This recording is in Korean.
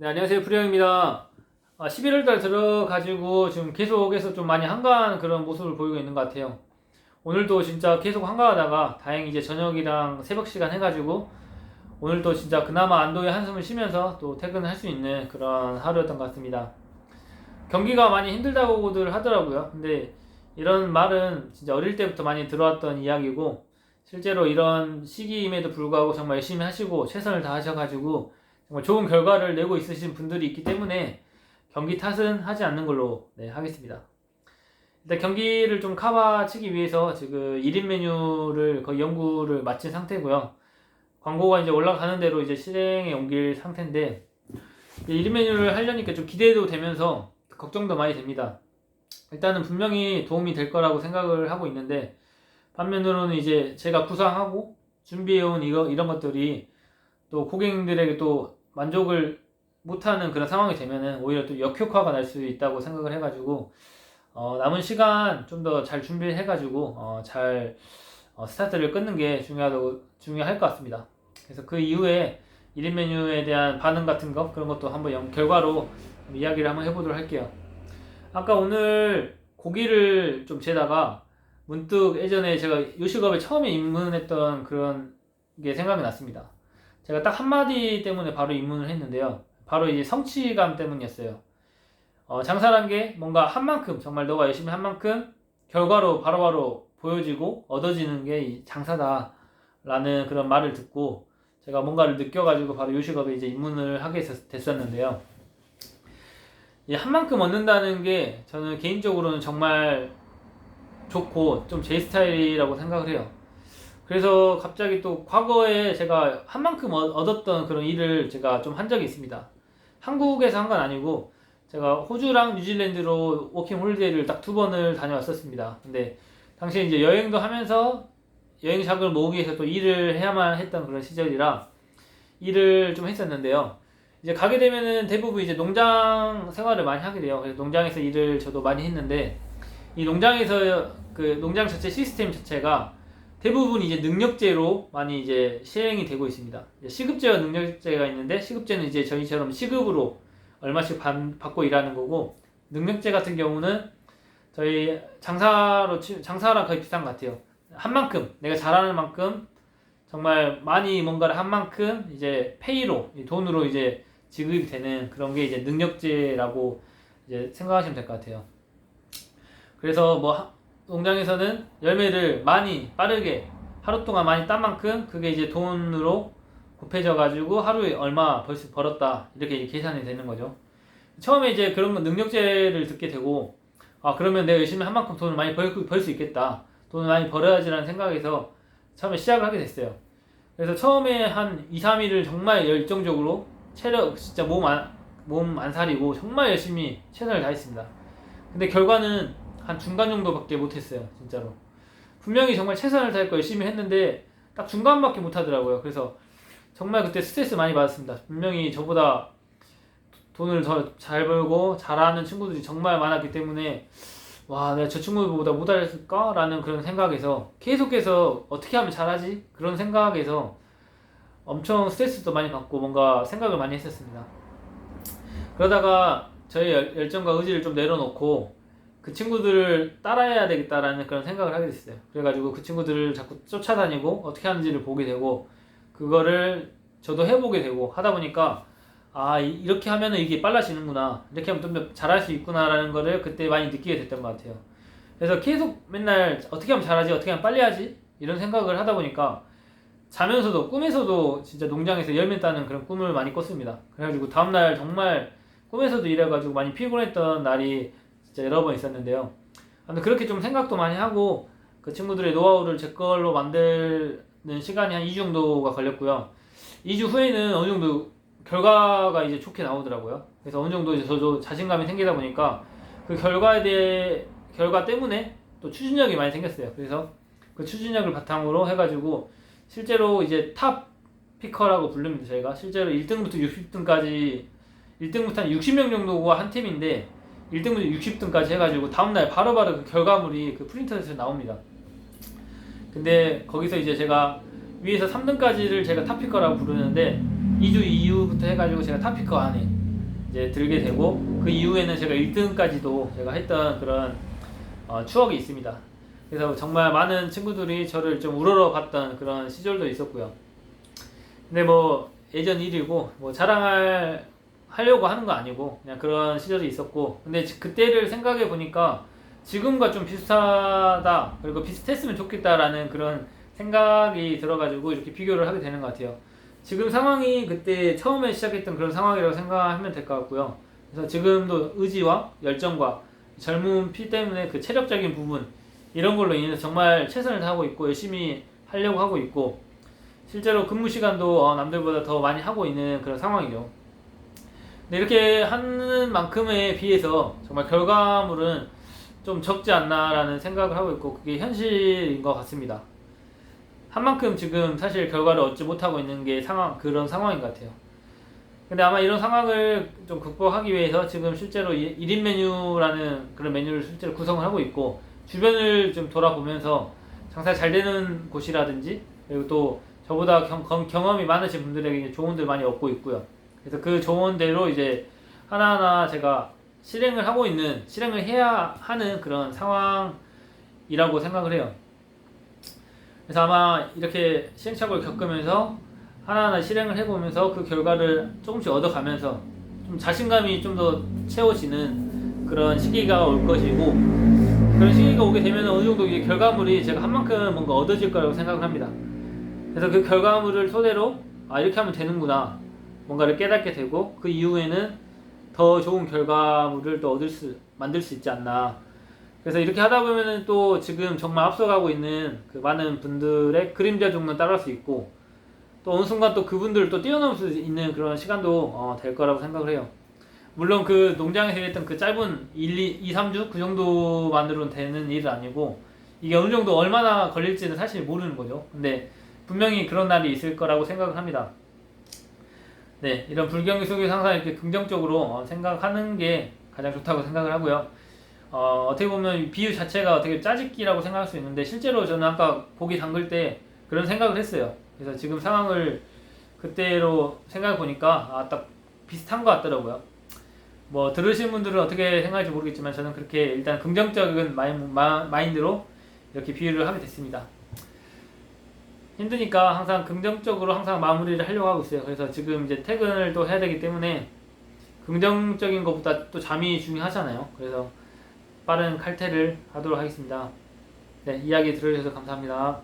네, 안녕하세요. 프리형입니다. 아, 11월 달 들어가지고 지금 계속해서 좀 많이 한가한 그런 모습을 보이고 있는 것 같아요. 오늘도 진짜 계속 한가하다가 다행히 이제 저녁이랑 새벽 시간 해가지고 오늘도 진짜 그나마 안도의 한숨을 쉬면서 또 퇴근을 할수 있는 그런 하루였던 것 같습니다. 경기가 많이 힘들다고들 하더라고요. 근데 이런 말은 진짜 어릴 때부터 많이 들어왔던 이야기고 실제로 이런 시기임에도 불구하고 정말 열심히 하시고 최선을 다하셔가지고 정말 좋은 결과를 내고 있으신 분들이 있기 때문에 경기 탓은 하지 않는 걸로 네, 하겠습니다. 일단 경기를 좀 커버치기 위해서 지금 1인 메뉴를 거의 연구를 마친 상태고요. 광고가 이제 올라가는 대로 이제 실행에 옮길 상태인데 1인 메뉴를 하려니까 좀 기대도 되면서 걱정도 많이 됩니다. 일단은 분명히 도움이 될 거라고 생각을 하고 있는데 반면으로는 이제 제가 구상하고 준비해온 이거 이런 것들이 또 고객님들에게 또 만족을 못하는 그런 상황이 되면은 오히려 또 역효과가 날 수 있다고 생각을 해가지고 어, 남은 시간 좀 더 잘 준비해가지고 어, 잘 어, 스타트를 끊는 게 중요하다고 중요할 것 같습니다. 그래서 그 이후에 1인 메뉴에 대한 반응 같은 거 그런 것도 한번 연- 결과로 이야기를 한번 해보도록 할게요. 아까 오늘 고기를 좀 재다가 문득 예전에 제가 요식업에 처음에 입문했던 그런 게 생각이 났습니다. 제가 딱 한마디 때문에 바로 입문을 했는데요. 바로 이제 성취감 때문이었어요. 어, 장사란 게 뭔가 한 만큼, 정말 너가 열심히 한 만큼 결과로 바로바로 보여지고 얻어지는 게이 장사다 라는 그런 말을 듣고 제가 뭔가를 느껴가지고 바로 요식업에 이제 입문을 하게 됐- 됐었는데요. 이한 만큼 얻는다는 게 저는 개인적으로는 정말 좋고 좀 제 스타일이라고 생각을 해요. 그래서 갑자기 또 과거에 제가 한 만큼 얻- 얻었던 그런 일을 제가 좀 한 적이 있습니다. 한국에서 한 건 아니고 제가 호주랑 뉴질랜드로 워킹 홀리데이를 딱 두 번을 다녀왔었습니다. 근데 당시에 이제 여행도 하면서 여행 자금을 모으기 위해서 또 일을 해야만 했던 그런 시절이라 일을 좀 했었는데요. 이제 가게 되면은 대부분 이제 농장 생활을 많이 하게 돼요. 그래서 농장에서 일을 저도 많이 했는데 이 농장에서 그 농장 자체 시스템 자체가 대부분 이제 능력제로 많이 이제 시행이 되고 있습니다. 시급제와 능력제가 있는데 시급제는 이제 저희처럼 시급으로 얼마씩 받, 받고 일하는 거고 능력제 같은 경우는 저희 장사로 치- 장사랑 거의 비슷한 것 같아요. 한 만큼 내가 잘하는 만큼 정말 많이 뭔가를 한 만큼 이제 페이로 이 돈으로 이제 지급이 되는 그런 게 이제 능력제라고 이제 생각하시면 될 것 같아요. 그래서 뭐 하- 농장에서는 열매를 많이 빠르게 하루 동안 많이 딴 만큼 그게 이제 돈으로 곱해져 가지고 하루에 얼마 벌수 벌었다 이렇게 계산이 되는 거죠. 처음에 이제 그런 거 능력제를 듣게 되고 아 그러면 내가 열심히 한 만큼 돈을 많이 벌 수 있겠다 돈을 많이 벌어야지라는 생각에서 처음에 시작을 하게 됐어요. 그래서 처음에 한 2, 3일을 정말 열정적으로 체력 진짜 몸 안, 몸 안 사리고 정말 열심히 최선을 다했습니다. 근데 결과는 한 중간 정도밖에 못했어요, 진짜로. 분명히 정말 최선을 다했고 열심히 했는데 딱 중간밖에 못하더라고요. 그래서 정말 그때 스트레스 많이 받았습니다. 분명히 저보다 돈을 더 잘 벌고 잘하는 친구들이 정말 많았기 때문에 와, 내가 저 친구들보다 못할까 라는 그런 생각에서 계속해서 어떻게 하면 잘하지? 그런 생각에서 엄청 스트레스도 많이 받고 뭔가 생각을 많이 했었습니다. 그러다가 저의 열- 열정과 의지를 좀 내려놓고 그 친구들을 따라해야 되겠다라는 그런 생각을 하게 됐어요. 그래가지고 그 친구들을 자꾸 쫓아다니고 어떻게 하는지를 보게 되고 그거를 저도 해보게 되고 하다 보니까 아 이- 이렇게 하면은 이게 빨라지는구나 이렇게 하면 좀 더 잘할 수 있구나라는 거를 그때 많이 느끼게 됐던 것 같아요. 그래서 계속 맨날 어떻게 하면 잘하지 어떻게 하면 빨리 하지 이런 생각을 하다 보니까 자면서도 꿈에서도 진짜 농장에서 열매 따는 그런 꿈을 많이 꿨습니다. 그래가지고 다음날 정말 꿈에서도 이래가지고 많이 피곤했던 날이 진짜 여러 번 있었는데요. 아무튼 그렇게 좀 생각도 많이 하고 그 친구들의 노하우를 제 걸로 만드는 시간이 한 2주 정도가 걸렸고요. 2주 후에는 어느 정도 결과가 이제 좋게 나오더라고요. 그래서 어느 정도 이제 저도 자신감이 생기다 보니까 그 결과에 대해 결과 때문에 또 추진력이 많이 생겼어요. 그래서 그 추진력을 바탕으로 해가지고 실제로 이제 탑 피커라고 부릅니다. 저희가 실제로 1등부터 60등까지 1등부터 한 60명 정도가 한 팀인데 1등부터 60등까지 해가지고 다음날 바로바로 그 결과물이 그 프린터에서 나옵니다. 근데 거기서 이제 제가 위에서 3등까지를 제가 탑피커라고 부르는데 2주 이후부터 해가지고 제가 탑피커 안에 이제 들게 되고 그 이후에는 제가 1등까지도 제가 했던 그런 어, 추억이 있습니다. 그래서 정말 많은 친구들이 저를 좀 우러러 봤던 그런 시절도 있었고요. 근데 뭐 예전 일이고 뭐 자랑할 하려고 하는 거 아니고 그냥 그런 시절이 있었고 근데 지- 그때를 생각해 보니까 지금과 좀 비슷하다 그리고 비슷했으면 좋겠다라는 그런 생각이 들어가지고 이렇게 비교를 하게 되는 것 같아요. 지금 상황이 그때 처음에 시작했던 그런 상황이라고 생각하면 될 것 같고요. 그래서 지금도 의지와 열정과 젊은 피 때문에 그 체력적인 부분 이런 걸로 인해서 정말 최선을 다하고 있고 열심히 하려고 하고 있고 실제로 근무 시간도 어, 남들보다 더 많이 하고 있는 그런 상황이죠. 근데 이렇게 하는 만큼에 비해서 정말 결과물은 좀 적지 않나라는 생각을 하고 있고 그게 현실인 것 같습니다. 한 만큼 지금 사실 결과를 얻지 못하고 있는 게 상황 그런 상황인 것 같아요. 근데 아마 이런 상황을 좀 극복하기 위해서 지금 실제로 1인 메뉴라는 그런 메뉴를 실제로 구성을 하고 있고 주변을 좀 돌아보면서 장사 잘 되는 곳이라든지 그리고 또 저보다 경, 경- 경험이 많으신 분들에게 조언들 많이 얻고 있고요. 그래서 그 조언대로 이제 하나하나 제가 실행을 하고 있는 실행을 해야 하는 그런 상황이라고 생각을 해요. 그래서 아마 이렇게 시행착오를 겪으면서 하나하나 실행을 해보면서 그 결과를 조금씩 얻어가면서 좀 자신감이 좀 더 채워지는 그런 시기가 올 것이고 그런 시기가 오게 되면 어느 정도 이제 결과물이 제가 한 만큼 뭔가 얻어질 거라고 생각을 합니다. 그래서 그 결과물을 토대로 아 이렇게 하면 되는구나 뭔가를 깨닫게 되고 그 이후에는 더 좋은 결과물을 또 얻을 수 만들 수 있지 않나. 그래서 이렇게 하다 보면은 또 지금 정말 앞서가고 있는 그 많은 분들의 그림자 정도는 따라할 수 있고 또 어느 순간 또 그분들을 또 뛰어넘을 수 있는 그런 시간도 어, 될 거라고 생각을 해요. 물론 그 농장에서 일했던 그 짧은 1, 2, 2, 3주 그 정도만으로는 되는 일은 아니고 이게 어느 정도 얼마나 걸릴지는 사실 모르는 거죠. 근데 분명히 그런 날이 있을 거라고 생각을 합니다. 네, 이런 불경기 속에서 항상 이렇게 긍정적으로 어, 생각하는 게 가장 좋다고 생각을 하고요. 어, 어떻게 보면 이 비유 자체가 어떻게 짜집기라고 생각할 수 있는데 실제로 저는 아까 고기 담글 때 그런 생각을 했어요. 그래서 지금 상황을 그때로 생각해 보니까 아, 딱 비슷한 것 같더라고요. 뭐 들으신 분들은 어떻게 생각할지 모르겠지만 저는 그렇게 일단 긍정적인 마인드로 이렇게 비유를 하게 됐습니다. 힘드니까 항상 긍정적으로 항상 마무리를 하려고 하고 있어요. 그래서 지금 이제 퇴근을 또 해야 되기 때문에 긍정적인 것보다 또 잠이 중요하잖아요. 그래서 빠른 칼퇴를 하도록 하겠습니다. 네, 이야기 들어주셔서 감사합니다.